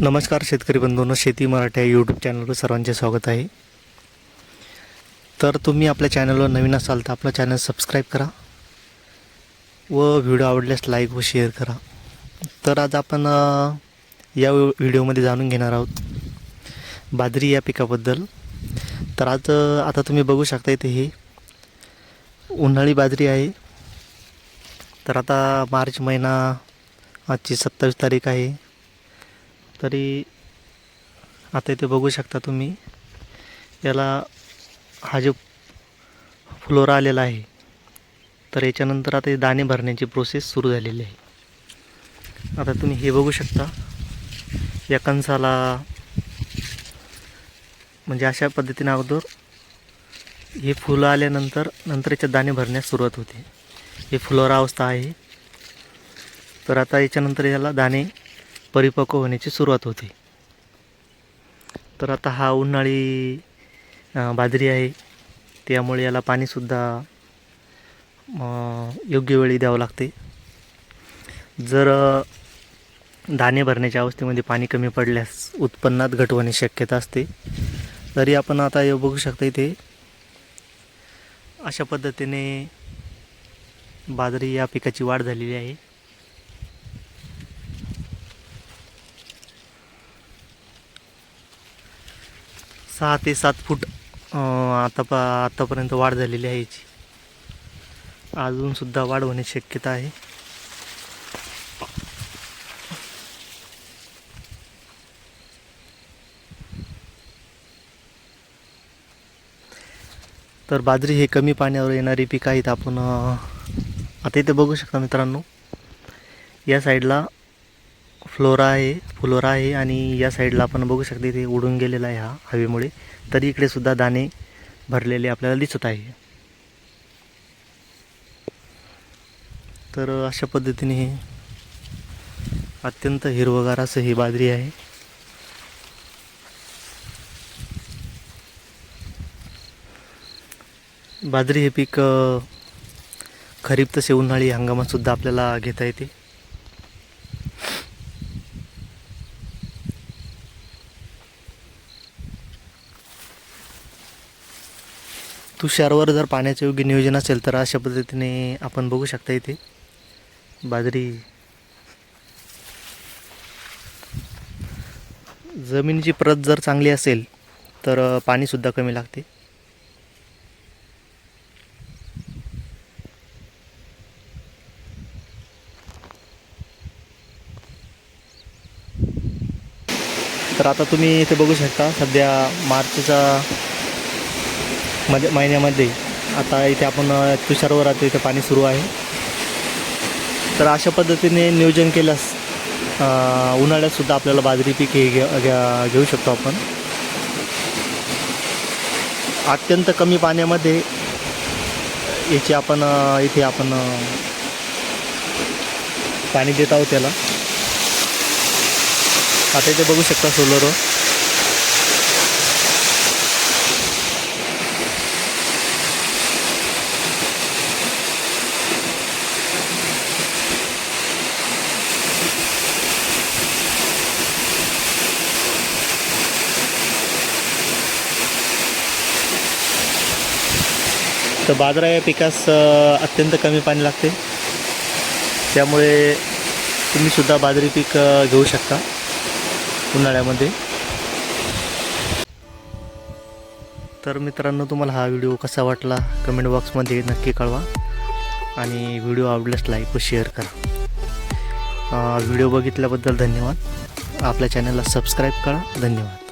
नमस्कार शेतकरी बंधूंनो शेती मराठी या यूट्यूब चॅनलवर सर्वांचे स्वागत आहे. तर तुम्ही आपल्या चॅनलवर नवीन असाल तर आपलं चॅनल सबस्क्राईब करा व व्हिडिओ आवडल्यास लाईक व शेअर करा. तर आज आपण या व्हिडिओमध्ये जाणून घेणार आहोत बाजरी या पिकाबद्दल. तर आज आता तुम्ही बघू शकता इथे ही उन्हाळी बाजरी आहे. तर आता मार्च महिना आजची सत्तावीस तारीख आहे. तरी आता इथे बघू शकता तुम्ही. याला हा जो फ्लोरा आलेला आहे तर याच्यानंतर आता दाणे भरण्याची प्रोसेस सुरू झालेली आहे. आता तुम्ही हे बघू शकता. या कणसाला म्हणजे अशा पद्धतीने अगोदर हे फुलं आल्यानंतर नंतर याच्यात दाणे भरण्यास सुरुवात होते. हे फ्लोरा अवस्था आहे. तर आता याच्यानंतर याला दाणे परिपक्व होण्याची सुरुवात होते. तर आता हा उन्हाळी बाजरी आहे. त्यामुळे याला पाणीसुद्धा योग्य वेळी द्यावं लागते. जर अं, दाणे भरण्याच्या अवस्थेमध्ये पाणी कमी पडल्यास उत्पन्नात घट होण्याची शक्यता असते. तरी आपण आता हे बघू शकता इथे. अशा पद्धतीने बाजरी या पिकाची वाढ झालेली आहे. सहा ते सात फूट आता पा आतापर्यंत वाढ झालेली आहे याची. अजूनसुद्धा वाढ होण्याची शक्यता आहे. तर बाजरी हे कमी पाण्यावर येणारी पिकं आहेत आपण आता इथे बघू शकता मित्रांनो. या साईडला फ्लोरा आहे फ्लोरा आहे आणि या साईडला आपण बघू शकते इथे उडून गेलेला आहे हा हवेमुळे. तरी इकडे सुद्धा दाणे भरलेले आपल्याला दिसत आहे. तर अशा पद्धतीने हे अत्यंत हिरवगार असं ही बाजरी आहे. बाजरी हे पीक खरीप तसे उन्हाळी हंगामात सुद्धा आपल्याला घेता येते. तुषारवर जर पाण्याचे योग्य नियोजन असेल तर अशा पद्धतीने आपण बघू शकता इथे. बाजरी. जमिनीची प्रत जर चांगली असेल तर पाणीसुद्धा कमी लागते. तर आता तुम्ही इथे बघू शकता सध्या मार्चचा मध्ये महिन्यामध्ये. आता इथे आपण अ, तुषारवर आता इथे पाणी सुरू आहे. तर अशा पद्धतीने नियोजन केल्यास उन्हाळ्यातसुद्धा आपल्याला बाजरी पीक हे घे घेऊ शकतो आपण. अत्यंत कमी पाण्यामध्ये याची आपण इथे आपण पाणी देत आहोत त्याला. आता इथे बघू शकता सोलरवर तर बाजरा या पिकास अत्यंत कमी पाणी लागते. त्यामुळे तुम्ही सुद्धा बाजरी पीक घेऊ शकता उन्हाळ्यामध्ये. तर मित्रांनो तुम्हाला हा व्हिडिओ कसा वाटला कमेंट बॉक्समध्ये नक्की कळवा आणि व्हिडिओ आवडल्यास लाईक व शेअर करा. व्हिडिओ बघितल्याबद्दल धन्यवाद. आपल्या चॅनलला सबस्क्राईब करा. धन्यवाद.